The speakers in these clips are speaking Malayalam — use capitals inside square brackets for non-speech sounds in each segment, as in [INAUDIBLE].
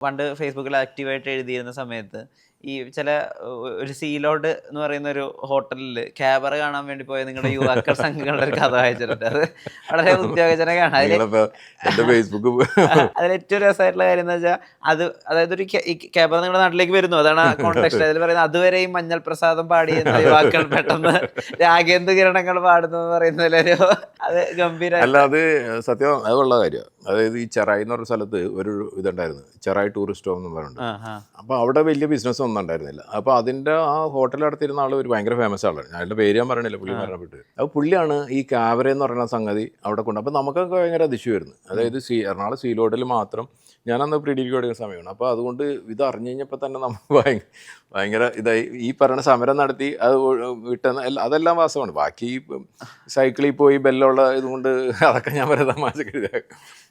പണ്ട് ഫേസ്ബുക്കിൽ ആക്റ്റീവായിട്ട് എഴുതിയിരുന്ന സമയത്ത് ഈ ചില ഒരു സീലോഡ് എന്ന് പറയുന്ന ഒരു ഹോട്ടലിൽ ക്യാബറ കാണാൻ വേണ്ടി പോയ നിങ്ങളുടെ യുവാക്കൾ സംഘങ്ങളുടെ ഒരു കഥ വായിച്ചിട്ടുണ്ട്. അത് വളരെ ഉദ്യോഗജനകമാണ് അതിൽ ഫേസ്ബുക്ക് അതിൽ ഏറ്റവും രസമായിട്ടുള്ള കാര്യം എന്ന് വെച്ചാൽ അത് അതായത് ഒരു ക്യാബറ നിങ്ങളുടെ നാട്ടിലേക്ക് വരുന്നു. അതാണ് കോൺടാക്ട് അതിൽ പറയുന്നത് അതുവരെയും മഞ്ഞൾ പ്രസാദം പാടിയെന്ന യുവാക്കൾ പെട്ടെന്ന് രാഗേന്ദ്ര കിരണങ്ങൾ പാടുന്നു എന്ന് പറയുന്നതിലൊരു അത് ഗംഭീര അല്ല അത് സത്യം അതുള്ള കാര്യം. അതായത് ഈ ചെറായി എന്ന് പറഞ്ഞ സ്ഥലത്ത് ഒരു ഇതുണ്ടായിരുന്നു. ചെറായി ടൂറിസ്റ്റ് ഹോം എന്ന് പറഞ്ഞിട്ടുണ്ട് അപ്പോൾ അവിടെ വലിയ ബിസിനസ് ഒന്നും ഉണ്ടായിരുന്നില്ല. അപ്പോൾ അതിന്റെ ആ ഹോട്ടലടുത്തിരുന്ന ആൾ ഒരു ഭയങ്കര ഫേമസ് ആളാണ്. അയാളുടെ പേര് ഞാൻ പറയണില്ല പുള്ളി മരണപ്പെട്ട്. അപ്പോൾ പുള്ളിയാണ് ഈ കാവര എന്ന് പറയുന്ന സംഗതി അവിടെ കൊണ്ട്. അപ്പോൾ നമുക്കൊക്കെ ഭയങ്കര അതിശയമായിരുന്നു. അതായത് സീ എറണാകുളം സീലോട്ടിൽ മാത്രം ഞാനന്ന് പ്രീഡിഗ്രി പഠിക്കുന്ന സമയമാണ്. അപ്പോൾ അതുകൊണ്ട് ഇത് അറിഞ്ഞു കഴിഞ്ഞപ്പോൾ തന്നെ നമ്മൾ [LAUGHS] ഭയങ്കര ഇതായി. ഈ പറയുന്ന സമരം നടത്തി അത് വിട്ടെന്ന് അതെല്ലാം വാസ്തവമാണ് ബാക്കി സൈക്കിളിൽ പോയി ബെല്ലുള്ള ഇതുകൊണ്ട് [LAUGHS] അതൊക്കെ ഞാൻ വരെ തമാശക്ക്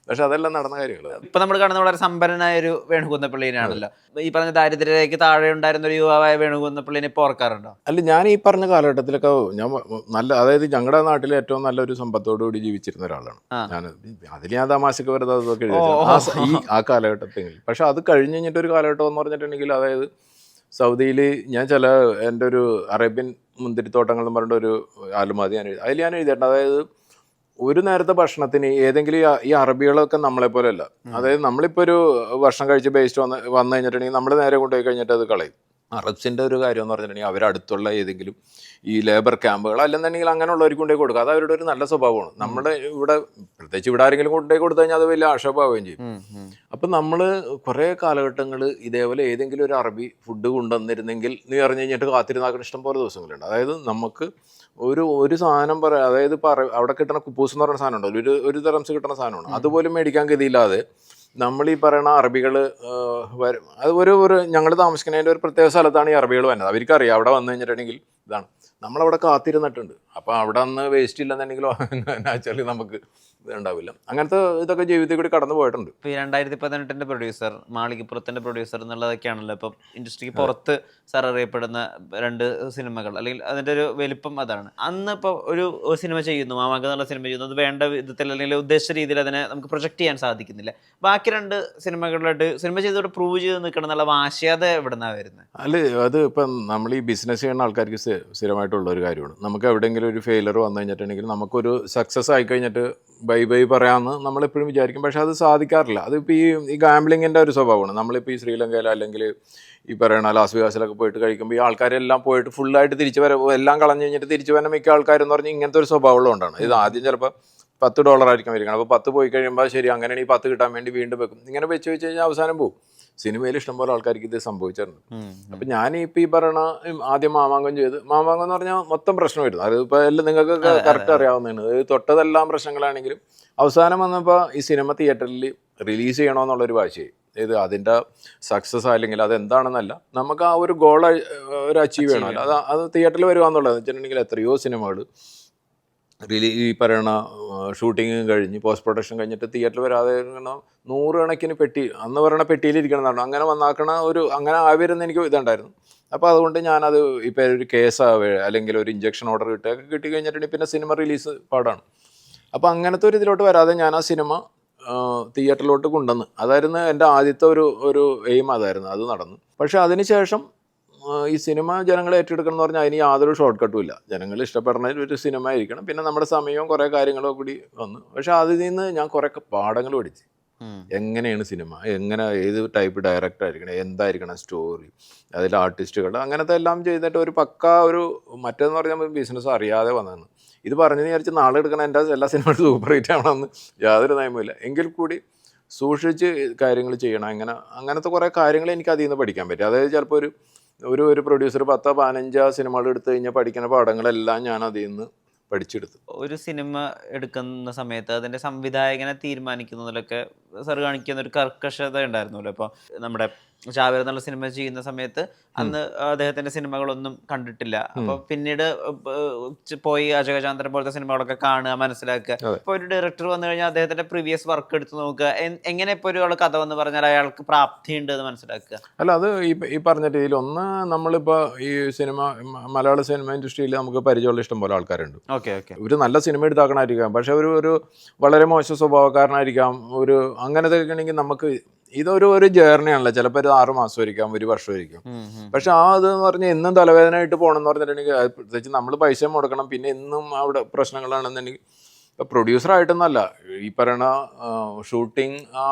പക്ഷെ അതെല്ലാം നടന്ന കാര്യങ്ങൾ ഇപ്പൊ നമ്മൾ കാണുന്ന വളരെ സമ്പന്നനായ ഒരു വേണുകുന്നപ്പള്ളിനാണല്ലോ ഈ പറഞ്ഞ ദാരിദ്ര്യത്തിലേക്ക് താഴെ ഉണ്ടായിരുന്ന ഒരു യുവാവായ വേണുകുന്നപ്പള്ളിനെ ഇപ്പൊ ഓർക്കാറുണ്ടോ അല്ല ഞാൻ ഈ പറഞ്ഞ കാലഘട്ടത്തിലൊക്കെ ഞാൻ നല്ല അതായത് ഞങ്ങളുടെ നാട്ടിലെ ഏറ്റവും നല്ലൊരു സമ്പത്തോടു കൂടി ജീവിച്ചിരുന്ന ഒരാളാണ്. ഞാൻ അതിൽ ഞാൻ തമാശക്ക് വെറുതെ അതൊക്കെ എഴുതി കാലഘട്ടത്തിൽ പക്ഷെ അത് കഴിഞ്ഞ് കഴിഞ്ഞിട്ട് ഒരു കാലഘട്ടം എന്ന് പറഞ്ഞിട്ടുണ്ടെങ്കിൽ അതായത് സൗദിയിൽ ഞാൻ ചില എന്റെ ഒരു അറേബ്യൻ മുന്തിരിത്തോട്ടങ്ങൾ എന്ന് പറഞ്ഞ ഒരു ആലുമാതി ഞാൻ എഴുതി അതിൽ ഞാൻ എഴുതിയിട്ടുണ്ട്. അതായത് ഒരു നേരത്തെ ഭക്ഷണത്തിന് ഏതെങ്കിലും ഈ അറബികളൊക്കെ നമ്മളെ പോലെയല്ല. അതായത് നമ്മളിപ്പോൾ ഒരു ഭക്ഷണം കഴിച്ച് ബേസ്റ്റ് വന്ന് വന്നു കഴിഞ്ഞിട്ടുണ്ടെങ്കിൽ നമ്മൾ നേരെ കൊണ്ടുപോയി കഴിഞ്ഞിട്ട് അത് കളയും. അറബ്സിന്റെ ഒരു കാര്യം എന്ന് പറഞ്ഞിട്ടുണ്ടെങ്കിൽ അവരടുത്തുള്ള ഏതെങ്കിലും ഈ ലേബർ ക്യാമ്പുകൾ അല്ലെന്നുണ്ടെങ്കിൽ അങ്ങനെയുള്ളവർക്ക് കൊണ്ടുപോയി കൊടുക്കുക. അത് അവരുടെ ഒരു നല്ല സ്വഭാവമാണ്. നമ്മുടെ ഇവിടെ പ്രത്യേകിച്ച് ഇവിടെ ആരെങ്കിലും കൊണ്ടുപോയി കൊടുത്തു കഴിഞ്ഞാൽ അത് വലിയ ആക്ഷേപമാവുകയും ചെയ്യും. അപ്പം നമ്മൾ കുറേ കാലഘട്ടങ്ങൾ ഇതേപോലെ ഏതെങ്കിലും ഒരു അറബി ഫുഡ് കൊണ്ടുവന്നിരുന്നെങ്കിൽ നീ അറിഞ്ഞു കഴിഞ്ഞിട്ട് കാത്തിരുന്നാക്കുന്ന ഇഷ്ടം പോലെ ദിവസങ്ങളുണ്ട്. അതായത് നമുക്ക് ഒരു ഒരു സാധനം പറയാം അതായത് ഇപ്പോൾ അവിടെ കിട്ടുന്ന കുപ്പൂസ് എന്ന് പറയുന്ന സാധനം ഉണ്ടല്ലോ. ഒരു ഒരു തരംസ് കിട്ടുന്ന സാധനമാണ്. അതുപോലും മേടിക്കാൻ ഗതിയില്ലാതെ നമ്മൾ ഈ പറയുന്ന അറബികൾ വരും അത് ഒരു ഒരു ഞങ്ങൾ താമസിക്കുന്നതിന്റെ ഒരു പ്രത്യേക സ്ഥലത്താണ് ഈ അറബികൾ വരുന്നത്. അവർക്കറിയാം അവിടെ വന്നു കഴിഞ്ഞിട്ടുണ്ടെങ്കിൽ ഇതാണ്. നമ്മളവിടെ കാത്തിരുന്നിട്ടുണ്ട്. അപ്പോൾ അവിടെ നിന്ന് വേസ്റ്റ് ഇല്ലെന്നുണ്ടെങ്കിലും [LAUGHS] നാച്ചുറലി നമുക്ക് ഉണ്ടാവില്ല. അങ്ങനത്തെ ഇതൊക്കെ ജീവിതത്തിൽ കൂടി കടന്നു പോയിട്ടുണ്ട്. ഇപ്പൊ ഈ രണ്ടായിരത്തി പതിനെട്ടിന്റെ പ്രൊഡ്യൂസർ മാളികപ്പുറത്തിന്റെ പ്രൊഡ്യൂസർ എന്നുള്ളതൊക്കെയാണല്ലോ. ഇപ്പം ഇൻഡസ്ട്രിക്ക് പുറത്ത് സാർ അറിയപ്പെടുന്ന രണ്ട് സിനിമകൾ അല്ലെങ്കിൽ അതിന്റെ ഒരു വലിപ്പം അതാണ്. അന്ന് ഇപ്പോൾ ഒരു സിനിമ ചെയ്യുന്നു മാമാങ്ക എന്നുള്ള സിനിമ ചെയ്യുന്നു അത് വേണ്ട വിധത്തിൽ അല്ലെങ്കിൽ ഉദ്ദേശിച്ച രീതിയിൽ അതിനെ നമുക്ക് പ്രൊജക്ട് ചെയ്യാൻ സാധിക്കുന്നില്ല. ബാക്കി രണ്ട് സിനിമകളിലായിട്ട് സിനിമ ചെയ്തോട് പ്രൂവ് ചെയ്ത് നിൽക്കണം എന്നുള്ള വാശ്യത നിന്നാണ് വരുന്നത് അല്ല അത് ഇപ്പം നമ്മൾ ഈ ബിസിനസ് ചെയ്യുന്ന ആൾക്കാർക്ക് സ്ഥി- സ്ഥിരമായിട്ടുള്ള ഒരു കാര്യമാണ്. നമുക്ക് എവിടെയെങ്കിലും ഒരു ഫെയിലർ വന്നു കഴിഞ്ഞിട്ടുണ്ടെങ്കിൽ നമുക്കൊരു സക്സസ് ആയി കഴിഞ്ഞിട്ട് ബൈ ബൈ പറയാമെന്ന് നമ്മളെപ്പോഴും വിചാരിക്കും. പക്ഷേ അത് സാധിക്കാറില്ല. അതിപ്പോൾ ഈ ഈ ഗാംബ്ലിങ്ങിന്റെ ഒരു സ്വഭാവമാണ്. നമ്മളിപ്പോൾ ഈ ശ്രീലങ്കയിൽ അല്ലെങ്കിൽ ഈ പറയണ ലാസ് വികാസിലൊക്കെ പോയിട്ട് കഴിക്കുമ്പോൾ ഈ ആൾക്കാരെല്ലാം പോയിട്ട് ഫുള്ളായിട്ട് തിരിച്ചു വര എല്ലാം കളഞ്ഞു കഴിഞ്ഞിട്ട് തിരിച്ചു വരുന്ന മിക്ക ആൾക്കാരെന്ന് പറഞ്ഞാൽ ഇങ്ങനത്തെ ഒരു സ്വഭാവമുള്ളതുകൊണ്ടാണ് ഇത് ആദ്യം ചിലപ്പോൾ പത്ത് ഡോളർ ആയിരിക്കും വരികയാണ് അപ്പോൾ പത്ത് പോയി കഴിയുമ്പോൾ ശരി അങ്ങനെയാണ് ഈ പത്ത് കിട്ടാൻ വേണ്ടി വീണ്ടും വെക്കും. ഇങ്ങനെ വെച്ച് വെച്ച് കഴിഞ്ഞാൽ അവസാനം പോകും സിനിമയിൽ ഇഷ്ടംപോലെ ആൾക്കാർക്ക് ഇത് സംഭവിച്ചിട്ടുണ്ട്. അപ്പൊ ഞാൻ ഇപ്പൊ ഈ പറയണ ആദ്യം മാമാങ്കം ചെയ്ത് മാമാങ്കം എന്ന് പറഞ്ഞാൽ മൊത്തം പ്രശ്നമായിരുന്നു അത് ഇപ്പൊ എല്ലാം നിങ്ങൾക്ക് കറക്റ്റ് അറിയാവുന്നതാണ്. തൊട്ടതെല്ലാം പ്രശ്നങ്ങളാണെങ്കിലും അവസാനം വന്നപ്പോൾ ഈ സിനിമ തിയേറ്ററിൽ റിലീസ് ചെയ്യണമെന്നുള്ളൊരു വാശിയായി. ഇത് അതിന്റെ സക്സസ് അല്ലെങ്കിൽ അത് എന്താണെന്നല്ല നമുക്ക് ആ ഒരു ഗോൾ ഒരു അച്ചീവ് ചെയ്യണമല്ലോ അത് അത് തിയേറ്ററിൽ വരുവാന്നുള്ളത്. വെച്ചിട്ടുണ്ടെങ്കിൽ എത്രയോ സിനിമകൾ റിലീ ഈ പറയണ ഷൂട്ടിങ്ങും കഴിഞ്ഞ് പോസ്റ്റ് പ്രൊഡക്ഷൻ കഴിഞ്ഞിട്ട് തിയേറ്ററിൽ വരാതെ നൂറ് നൂറുകണക്കിന് പെട്ടി അന്ന് പറയണ പെട്ടിയിലിരിക്കണമെന്നാണ് അങ്ങനെ വന്നാക്കണ ഒരു അങ്ങനെ ആവരുന്ന എനിക്ക് ഇതുണ്ടായിരുന്നു. അപ്പോൾ അതുകൊണ്ട് ഞാനത് ഇപ്പോൾ ഒരു കേസ് കേസാവേ അല്ലെങ്കിൽ ഒരു ഇഞ്ചക്ഷൻ ഓർഡർ കിട്ടുക കിട്ടി കഴിഞ്ഞിട്ടുണ്ടെങ്കിൽ പിന്നെ സിനിമ റിലീസ് പാടാണ്. അപ്പോൾ അങ്ങനത്തെ ഒരു ഇതിലോട്ട് വരാതെ ഞാൻ ആ സിനിമ തിയേറ്ററിലോട്ട് കൊണ്ടുവന്ന് അതായിരുന്നു എന്റെ ആദ്യത്തെ ഒരു ഒരു എയിം അതായിരുന്നു അത് നടന്നു. പക്ഷേ അതിനുശേഷം ഈ സിനിമ ജനങ്ങൾ ഏറ്റെടുക്കണം എന്ന് പറഞ്ഞാൽ അതിന് യാതൊരു ഷോർട്ട് കട്ടും ഇല്ല. ജനങ്ങൾ ഇഷ്ടപ്പെടുന്ന ഒരു സിനിമ ആയിരിക്കണം പിന്നെ നമ്മുടെ സമയവും കുറേ കാര്യങ്ങളും കൂടി വന്നു. പക്ഷെ അതിൽ നിന്ന് ഞാൻ കുറേ പാഠങ്ങൾ പഠിച്ചു. എങ്ങനെയാണ് സിനിമ? എങ്ങനെ ഏത് ടൈപ്പ് ഡയറക്ടർ ആയിരിക്കണം? എന്തായിരിക്കണം സ്റ്റോറി അതിൽ ആർട്ടിസ്റ്റുകൾ അങ്ങനത്തെ എല്ലാം ചെയ്തിട്ട് ഒരു പക്ക ഒരു മറ്റേന്ന് പറഞ്ഞാൽ ബിസിനസ് അറിയാതെ വന്നതാണ്. ഇത് പറഞ്ഞു വിചാരിച്ച് നാളെ എടുക്കണം എന്റെ എല്ലാ സിനിമകളും സൂപ്പർ ഹിറ്റ് ആവണമെന്ന് യാതൊരു നയമില്ല എങ്കിൽ കൂടി സൂക്ഷിച്ച് കാര്യങ്ങൾ ചെയ്യണം. അങ്ങനെ അങ്ങനത്തെ കുറേ കാര്യങ്ങൾ എനിക്ക് അതിൽ നിന്ന് പഠിക്കാൻ പറ്റും. അതായത് ചിലപ്പോൾ ഒരു ഒരു ഒരു പ്രൊഡ്യൂസർ പത്തോ പതിനഞ്ചോ സിനിമകൾ എടുത്തു കഴിഞ്ഞാൽ പഠിക്കുന്ന പാഠങ്ങളെല്ലാം ഞാൻ അതിൽ നിന്ന് പഠിച്ചെടുത്തു. ഒരു സിനിമ എടുക്കുന്ന സമയത്ത് അതിന്റെ സംവിധായകനെ തീരുമാനിക്കുന്നതിലൊക്കെ സാർ കാണിക്കുന്ന ഒരു കർക്കശത ഉണ്ടായിരുന്നല്ലോ ഇപ്പൊ നമ്മുടെ ചാവേർ എന്നുള്ള സിനിമ ചെയ്യുന്ന സമയത്ത് അന്ന് അദ്ദേഹത്തിന്റെ സിനിമകളൊന്നും കണ്ടിട്ടില്ല. അപ്പൊ പിന്നീട് പോയി അജകചാന്ദ്രൻ പോലത്തെ സിനിമകളൊക്കെ കാണുക മനസ്സിലാക്കുക. ഇപ്പൊ ഒരു ഡയറക്ടർ വന്നു കഴിഞ്ഞാൽ അദ്ദേഹത്തിന്റെ പ്രീവിയസ് വർക്ക് എടുത്ത് നോക്കുക. എങ്ങനെ ഇപ്പൊ ഒരാൾ കഥ വന്ന് പറഞ്ഞാൽ അയാൾക്ക് പ്രാപ്തി ഉണ്ട് എന്ന് മനസ്സിലാക്കുക? അല്ല അത് ഈ ഈ പറഞ്ഞ രീതിയിൽ ഒന്ന് നമ്മളിപ്പോ ഈ സിനിമ മലയാള സിനിമ ഇൻഡസ്ട്രിയിൽ നമുക്ക് പരിചയമുള്ള ഇഷ്ടം പോലെ ആൾക്കാരുണ്ട്. Okay okay. ഒരു നല്ല സിനിമ എടുത്താക്കണമായിരിക്കാം. പക്ഷെ ഒരു ഒരു വളരെ മോശം സ്വഭാവക്കാരനായിരിക്കാം ഒരു അങ്ങനത്തെ ആണെങ്കിൽ നമുക്ക് ഇതൊരു ഒരു ജേർണി ആണല്ലോ ചിലപ്പോൾ ഒരു ആറ് മാസം ഇരിക്കാം ഒരു വർഷം ഇരിക്കാം പക്ഷെ ആ അത് എന്ന് പറഞ്ഞാൽ എന്നും പോകണം എന്ന് പറഞ്ഞിട്ടുണ്ടെങ്കിൽ പ്രത്യേകിച്ച് നമ്മൾ പൈസ മുടക്കണം. പിന്നെ എന്നും അവിടെ പ്രശ്നങ്ങളാണെന്നുണ്ടെങ്കിൽ ഇപ്പം പ്രൊഡ്യൂസറായിട്ടൊന്നല്ല ഈ പറയണ ഷൂട്ടിംഗ് ആ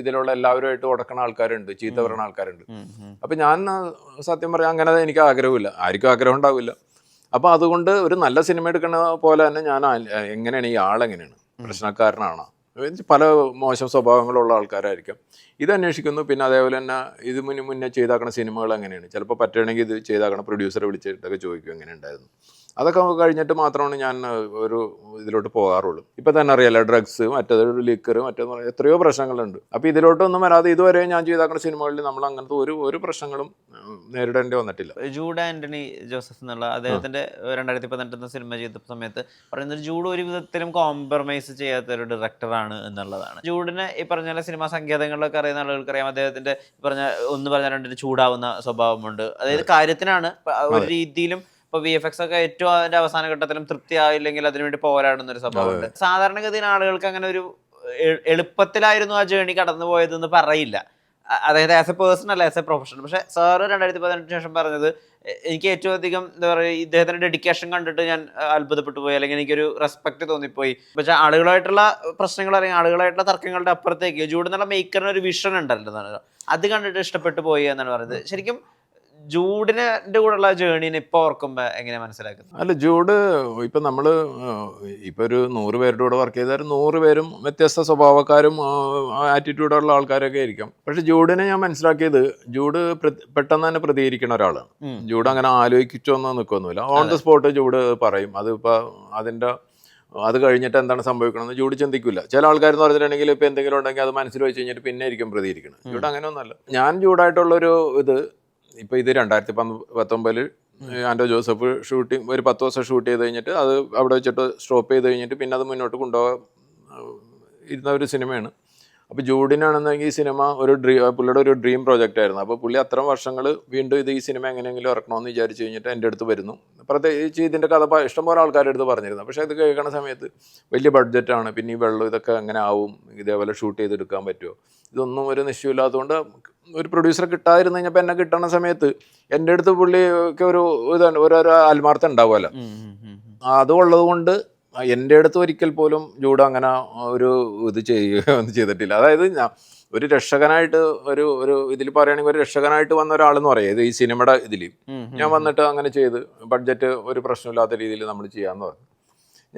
ഇതിലുള്ള എല്ലാവരുമായിട്ട് ഉടക്കണ ആൾക്കാരുണ്ട് ചീത്ത പറയണ ആൾക്കാരുണ്ട്. അപ്പം ഞാൻ സത്യം പറയാം അങ്ങനെ എനിക്ക് ആഗ്രഹമില്ല. ആർക്കും ആഗ്രഹം ഉണ്ടാവില്ല. അപ്പോൾ അതുകൊണ്ട് ഒരു നല്ല സിനിമ എടുക്കുന്ന പോലെ തന്നെ ഞാൻ എങ്ങനെയാണ് ഈ ആളെങ്ങനെയാണ്? പ്രശ്നക്കാരനാണോ? പല മോശം സ്വഭാവങ്ങളുള്ള ആൾക്കാരായിരിക്കും. ഇത് അന്വേഷിക്കുന്നു. പിന്നെ അതേപോലെ തന്നെ ഇത് മുന്നേ മുന്നേ ചെയ്താക്കണ സിനിമകൾ എങ്ങനെയാണ് ചിലപ്പോൾ പറ്റുകയാണെങ്കിൽ ഇത് ചെയ്താക്കണ. പ്രൊഡ്യൂസറെ വിളിച്ചിട്ടൊക്കെ ചോദിക്കും എങ്ങനെ ഉണ്ടായിരുന്നു അതൊക്കെ കഴിഞ്ഞിട്ട് മാത്രമാണ് ഞാൻ ഒരു ഇതിലോട്ട് പോകാറുള്ളൂ. ഇപ്പം തന്നെ അറിയാലോ ഡ്രഗ്സ് മറ്റേത് ലിക്കർ മറ്റേന്ന് പറയുന്നത് എത്രയോ പ്രശ്നങ്ങളുണ്ട്. അപ്പോൾ ഇതിലോട്ടൊന്നും വരാതെ ഇതുവരെ ഞാൻ ചെയ്താക്കുന്ന സിനിമകളിൽ നമ്മൾ അങ്ങനത്തെ ഒരു ഒരു പ്രശ്നങ്ങളും നേരിടേണ്ടി വന്നിട്ടില്ല. ജൂഡ് ആന്റണി ജോസഫ് എന്നുള്ള അദ്ദേഹത്തിന്റെ രണ്ടായിരത്തി പതിനെട്ടെന്ന സിനിമ ചെയ്ത സമയത്ത് പറയുന്നത് ജൂഡ് ഒരു വിധത്തിലും കോംപ്രമൈസ് ചെയ്യാത്ത ഒരു ഡയറക്ടറാണ് എന്നുള്ളതാണ്. ജൂഡിനെ ഈ പറഞ്ഞ സിനിമാ സംഗീതങ്ങളിലൊക്കെ അറിയുന്ന ആളുകൾക്ക് അറിയാം അദ്ദേഹത്തിന്റെ പറഞ്ഞ ഒന്ന് പറഞ്ഞ രണ്ടിന് ചൂടാവുന്ന സ്വഭാവമുണ്ട്. അതായത് കാര്യത്തിനാണ് ഒരു രീതിയിലും ഇപ്പൊ വി എഫ് എക്സ് ഒക്കെ ഏറ്റവും അതിന്റെ അവസാന ഘട്ടത്തിലും തൃപ്തി ആയില്ലെങ്കിൽ അതിനുവേണ്ടി പോരാടുന്ന ഒരു സംഭവമുണ്ട് സാധാരണഗതിയിൽ ആളുകൾക്ക് അങ്ങനെ ഒരു എളുപ്പത്തിലായിരുന്നു ആ ജേണി കടന്നു പോയതെന്ന് പറയില്ല. അതായത് ആസ് എ പേഴ്സൺ അല്ല ആസ് എ പ്രൊഫഷണൽ പക്ഷെ സാറ് രണ്ടായിരത്തി പതിനെട്ടിന് ശേഷം പറഞ്ഞത് എനിക്ക് ഏറ്റവും അധികം എന്താ പറയുക ഇദ്ദേഹത്തിന്റെ ഡെഡിക്കേഷൻ കണ്ടിട്ട് ഞാൻ അത്ഭുതപ്പെട്ടു പോയി അല്ലെങ്കിൽ എനിക്കൊരു റെസ്പെക്ട് തോന്നിപ്പോയി. പക്ഷെ ആളുകളായിട്ടുള്ള പ്രശ്നങ്ങൾ അല്ലെങ്കിൽ ആളുകളായിട്ടുള്ള തർക്കങ്ങളുടെ അപ്പുറത്തേക്ക് ജൂഡ് എന്നുള്ള മേക്കറിന് ഒരു വിഷൻ ഉണ്ടല്ലോ അത് കണ്ടിട്ട് ഇഷ്ടപ്പെട്ടു പോയി എന്നാണ് പറയുന്നത് ശരിക്കും ജൂഡിന്റെ കൂടെയുള്ള ജേണിനെ ഇപ്പൊ ഓർക്കുമ്പോ എങ്ങനെ മനസ്സിലാക്കുന്നത്? അല്ല ജൂഡ് ഇപ്പൊ നമ്മൾ ഇപ്പൊ ഒരു നൂറ് പേരുടെ കൂടെ വർക്ക് ചെയ്താലും നൂറ് പേരും വ്യത്യസ്ത സ്വഭാവക്കാരും ആറ്റിറ്റ്യൂഡുള്ള ആൾക്കാരൊക്കെ ആയിരിക്കും. പക്ഷെ ജൂഡിനെ ഞാൻ മനസ്സിലാക്കിയത് ജൂഡ് പെട്ടെന്ന് തന്നെ പ്രതികരിക്കുന്ന ഒരാളാണ്. ജൂഡ് അങ്ങനെ ആലോചിച്ചൊന്നും നിൽക്കൊന്നുമില്ല. ഓൺ ദ സ്പോട്ട് ജൂഡ് പറയും അതിപ്പോ അതിന്റെ അത് കഴിഞ്ഞിട്ട് എന്താണ് സംഭവിക്കണമെന്ന് ജൂഡ് ചിന്തിക്കില്ല. ചില ആൾക്കാർ എന്ന് പറഞ്ഞിട്ടുണ്ടെങ്കിൽ ഇപ്പൊ എന്തെങ്കിലും ഉണ്ടെങ്കിൽ അത് മനസ്സിൽ വെച്ച് കഴിഞ്ഞിട്ട് പിന്നെ ആയിരിക്കും പ്രതികരിക്കുന്നത് ജൂഡ് അങ്ങനെ ഒന്നല്ല ഞാൻ ജൂഡായിട്ടുള്ളൊരു ഇത് ഇപ്പം ഇത് രണ്ടായിരത്തി പത്തൊമ്പതിൽ ആൻഡോ ജോസഫ് ഷൂട്ടിങ് ഒരു പത്ത് ദിവസം ഷൂട്ട് ചെയ്ത് കഴിഞ്ഞിട്ട് അത് അവിടെ വെച്ചിട്ട് സ്റ്റോപ്പ് ചെയ്ത് കഴിഞ്ഞിട്ട് പിന്നെ അത് മുന്നോട്ട് കൊണ്ടുപോകാൻ ഇരുന്ന ഒരു സിനിമയാണ്. അപ്പോൾ ജൂഡിനാണെന്നെങ്കിൽ ഈ സിനിമ ഒരു ഡ്രീ പുള്ളിയുടെ ഒരു ഡ്രീം പ്രോജക്റ്റ് ആയിരുന്നു. അപ്പോൾ പുള്ളി അത്രയും വർഷങ്ങൾ വീണ്ടും ഇത് ഈ സിനിമ എങ്ങനെയെങ്കിലും ഇറക്കണമെന്ന് വിചാരിച്ച് കഴിഞ്ഞിട്ട് എന്റെ അടുത്ത് വരുന്നു. പ്രത്യേകിച്ച് ഇതിന്റെ കഥ ഇഷ്ടം ഇഷ്ടംപോലെ ആൾക്കാരുടെ അടുത്ത് പറഞ്ഞിരുന്നു. പക്ഷേ ഇത് കേൾക്കുന്ന സമയത്ത് വലിയ ബഡ്ജറ്റാണ് പിന്നെ ഈ വെള്ളം ഇതൊക്കെ എങ്ങനെ ആവും? ഇതേപോലെ ഷൂട്ട് ചെയ്തെടുക്കാൻ പറ്റുമോ? ഇതൊന്നും ഒരു നിശ്ചയമില്ലാത്തതുകൊണ്ട് ഒരു പ്രൊഡ്യൂസർ കിട്ടാതിരുന്നു കഴിഞ്ഞപ്പോൾ എന്നെ കിട്ടണ സമയത്ത് എന്റെ അടുത്ത് പുള്ളിക്ക് ഒരു ഇതാണ് ഓരോരോ ആത്മാർത്ഥം ഉണ്ടാവുമല്ലോ. അതുള്ളത് കൊണ്ട് എന്റെ അടുത്ത് ഒരിക്കൽ പോലും ജൂഡോ അങ്ങനെ ഒരു ഇത് ചെയ്യുക ഒന്നും ചെയ്തിട്ടില്ല. അതായത് ഞാൻ ഒരു രക്ഷകനായിട്ട് ഒരു ഒരു ഇതിൽ പറയുകയാണെങ്കിൽ ഒരു രക്ഷകനായിട്ട് വന്ന ഒരാളെന്ന് പറയാം. ഇത് ഈ സിനിമയുടെ ഇതിൽ ഞാൻ വന്നിട്ട് അങ്ങനെ ചെയ്ത് ബഡ്ജറ്റ് ഒരു പ്രശ്നമില്ലാത്ത രീതിയിൽ നമ്മൾ ചെയ്യാമെന്ന് പറഞ്ഞു.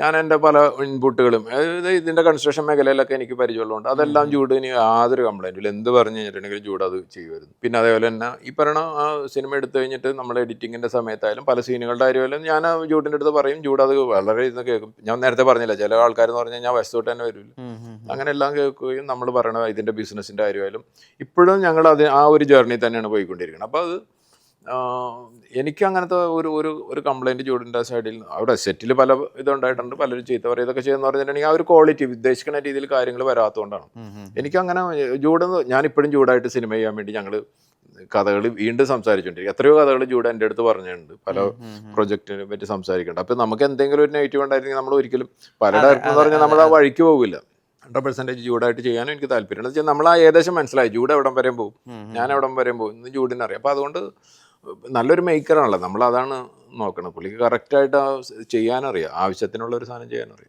ഞാൻ എന്റെ പല ഇൻപുട്ടുകളും അതായത് ഇതിന്റെ കൺസ്ട്രക്ഷൻ മേഖലയിലൊക്കെ എനിക്ക് പരിചയമുള്ളതുകൊണ്ട് അതെല്ലാം ജൂഡിന് യാതൊരു കംപ്ലൈന്റില്ല എന്ത് പറഞ്ഞു കഴിഞ്ഞിട്ടുണ്ടെങ്കിലും ജൂഡ് അത് ചെയ്യുമായിരുന്നു. പിന്നെ അതേപോലെ തന്നെ ഈ പറയണ ആ സിനിമ എടുത്തു കഴിഞ്ഞിട്ട് നമ്മൾ എഡിറ്റിങ്ങിന്റെ സമയത്തായാലും പല സീനുകളുടെ കാര്യമായാലും ഞാൻ ജൂഡിന്റെ അടുത്ത് പറയും ജൂഡ് അത് വളരെ ഇരുന്ന് കേൾക്കും. ഞാൻ നേരത്തെ പറഞ്ഞില്ല ചില ആൾക്കാരെന്ന് പറഞ്ഞാൽ ഞാൻ വശത്തോട്ട് തന്നെ വരില്ല. അങ്ങനെ എല്ലാം കേൾക്കുകയും നമ്മൾ പറയണ ഇതിന്റെ ബിസിനസ്സിന്റെ കാര്യമായാലും ഇപ്പോഴും ഞങ്ങൾ അത് ആ ഒരു ജേർണി തന്നെയാണ് പോയിക്കൊണ്ടിരിക്കുന്നത്. അപ്പോൾ അത് എനിക്ക് അങ്ങനത്തെ ഒരു ഒരു ഒരു കംപ്ലൈന്റ് ജൂഡിന്റെ സൈഡിൽ അവിടെ സെറ്റിൽ പല ഇതുണ്ടായിട്ടുണ്ട്. പലരും ചീത്ത പറയും. ഇതൊക്കെ ചെയ്യുന്ന പറഞ്ഞിട്ടുണ്ടെങ്കിൽ ആ ഒരു ക്വാളിറ്റി ഉദ്ദേശിക്കുന്ന രീതിയിൽ കാര്യങ്ങൾ വരാത്തതുകൊണ്ടാണ് എനിക്ക് അങ്ങനെ ജൂഡ് ഞാൻ ഇപ്പോഴും ജൂഡായിട്ട് സിനിമ ചെയ്യാൻ വേണ്ടി ഞങ്ങൾ കഥകൾ വീണ്ടും സംസാരിച്ചുകൊണ്ടിരിക്കും എത്രയോ കഥകൾ ജൂഡ് എന്റെ അടുത്ത് പറഞ്ഞിട്ടുണ്ട്. പല പ്രൊജക്റ്റിനെ പറ്റി സംസാരിക്കുന്നുണ്ട് അപ്പോൾ നമുക്ക് എന്തെങ്കിലും ഒരു നെഗറ്റീവ് ഉണ്ടായിരുന്നെങ്കിൽ നമ്മൾ ഒരിക്കലും പല ഡയറക്ടർ എന്ന് പറഞ്ഞാൽ നമ്മൾ ആ വഴിക്ക് പോകില്ല. ഹൺഡ്രഡ് പെർസെന്റേജ് ജൂഡായിട്ട് ചെയ്യാനും എനിക്ക് താല്പര്യമുണ്ട്. നമ്മൾ ആ ഏകദേശം മനസ്സിലായി. ജൂഡ് എവിടം വരെയും പോകും. ഞാൻ എവിടം വരെയും പോകും. ഇന്ന് ജൂഡിനറിയാം അപ്പോൾ അതുകൊണ്ട് നല്ലൊരു മേക്കറാണല്ലോ നമ്മൾ അതാണ് നോക്കണം പുള്ളിക്ക് കറക്റ്റായിട്ട് ചെയ്യാനറിയാം. ആവശ്യത്തിനുള്ള ഒരു സാധനം ചെയ്യാനറിയാം.